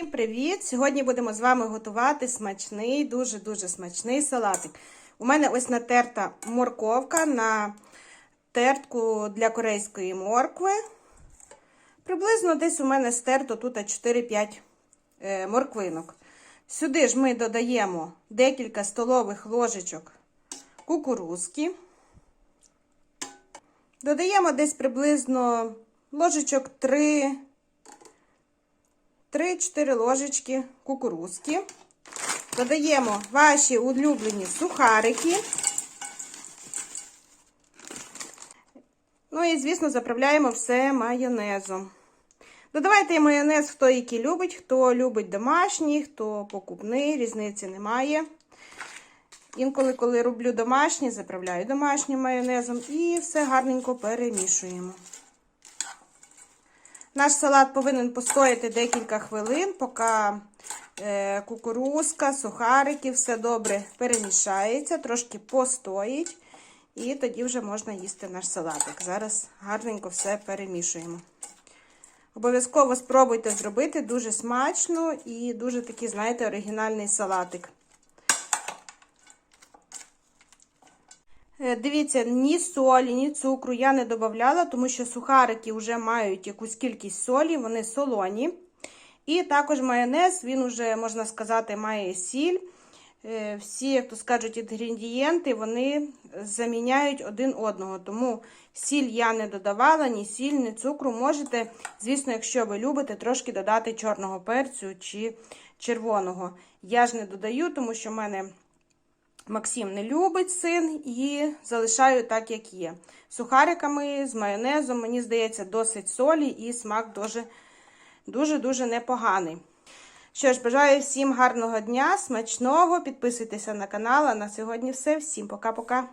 Всім привіт! Сьогодні будемо з вами готувати смачний, дуже-дуже смачний салатик. У мене ось натерта морковка на тертку для корейської моркви. Приблизно десь у мене стерто тут 4-5 е, морквинок. Сюди ж ми додаємо декілька столових ложечок кукурузки. Додаємо десь приблизно ложечок 3. 3-4 ложечки кукурузки. Додаємо ваші улюблені сухарики. Ну і, звісно, заправляємо все майонезом. Додавайте майонез, хто який любить, хто любить домашній, хто покупний, різниці немає. Інколи, коли роблю домашній, заправляю домашнім майонезом і все гарненько перемішуємо. Наш салат повинен постояти декілька хвилин, поки е, кукурузка, сухарики, все добре перемішається, трошки постоїть. І тоді вже можна їсти наш салатик. Зараз гарненько все перемішуємо. Обов'язково спробуйте зробити дуже смачно і дуже такий, знаєте, оригінальний салатик. Дивіться, ні солі, ні цукру я не додавала, тому що сухарики вже мають якусь кількість солі, вони солоні. І також майонез, він вже, можна сказати, має сіль. Е, Всі, як то скажуть, інгредієнти, вони заміняють один одного. Тому сіль я не додавала, ні сіль, ні цукру. Можете, звісно, якщо ви любите, трошки додати чорного перцю чи червоного. Я ж не додаю, тому що в мене. Максим не любить син і залишаю так, як є. Сухариками з майонезом, мені здається, досить солі і смак дуже-дуже непоганий. Що ж, бажаю всім гарного дня, смачного. Підписуйтеся на канал. А на сьогодні все. Всім пока-пока.